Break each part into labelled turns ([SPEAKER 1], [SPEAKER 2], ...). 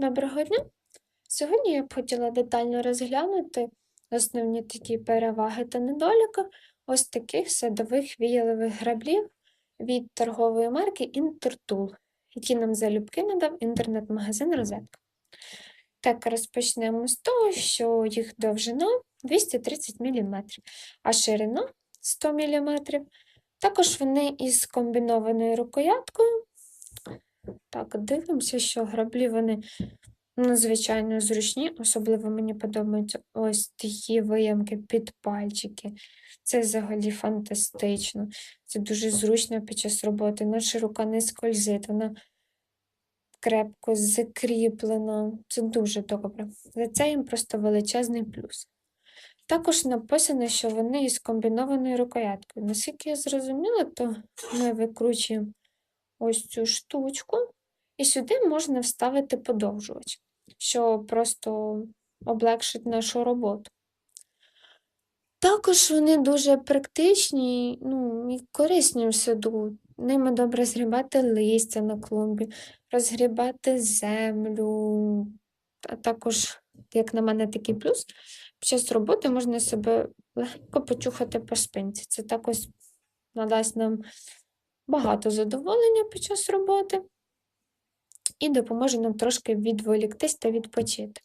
[SPEAKER 1] Доброго дня! Сьогодні я б хотіла детально розглянути основні такі переваги та недоліки ось таких садових віялових граблів від торгової марки Intertool, які нам залюбки надав інтернет-магазин Розетка. Так, розпочнемо з того, що їх довжина 230 мм, а ширина 100 мм. Також вони із комбінованою рукояткою. Так, дивимося, що граблі вони надзвичайно зручні, особливо мені подобаються ось такі виямки під пальчики. Це взагалі фантастично. Це дуже зручно під час роботи. Наша рука не скользить, вона крепко закріплена. Це дуже добре. За це їм просто величезний плюс. Також написано, що вони із комбінованою рукояткою. Наскільки я зрозуміла, то ми викручуємо ось цю штучку, і сюди можна вставити подовжувач, що просто облегшить нашу роботу. Також вони дуже практичні ну, і корисні в саду. Ними добре згрібати листя на клумбі, розгрібати землю, а також, як на мене, такий плюс. Під час роботи можна себе легко почухати по спинці. Це також надасть нам багато задоволення під час роботи і допоможе нам трошки відволіктись та відпочити.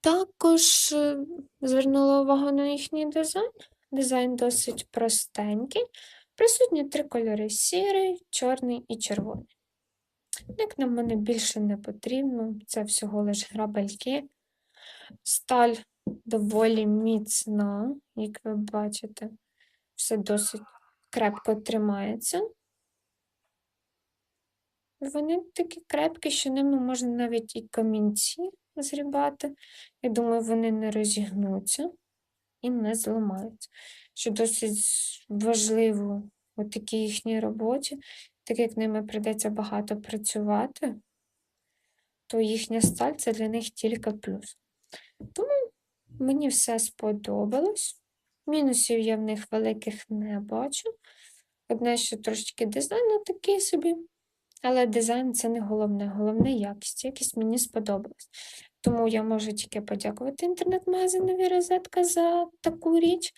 [SPEAKER 1] Також е, звернула увагу на їхній дизайн. Дизайн досить простенький. Присутні три кольори: сірий, чорний і червоний. Як на мене більше не потрібно, це всього лиш грабельки. Сталь доволі міцна, як ви бачите, все досить крепко тримається. Вони такі крепкі, що ними можна навіть і камінці зрібати. Я думаю, вони не розігнуться і не зламаються. Що досить важливо у такій їхній роботі, так як ними прийдеться багато працювати, то їхня сталь це для них тільки плюс. Тому мені все сподобалось. Мінусів я в них великих не бачу. Одне, що трошечки дизайн такий собі. Але дизайн це не головне, головне якість. Якість мені сподобалась. Тому я можу тільки подякувати інтернет-магазинові розетка за таку річ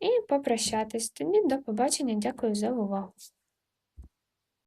[SPEAKER 1] і попрощатись. Тоді до побачення, дякую за увагу.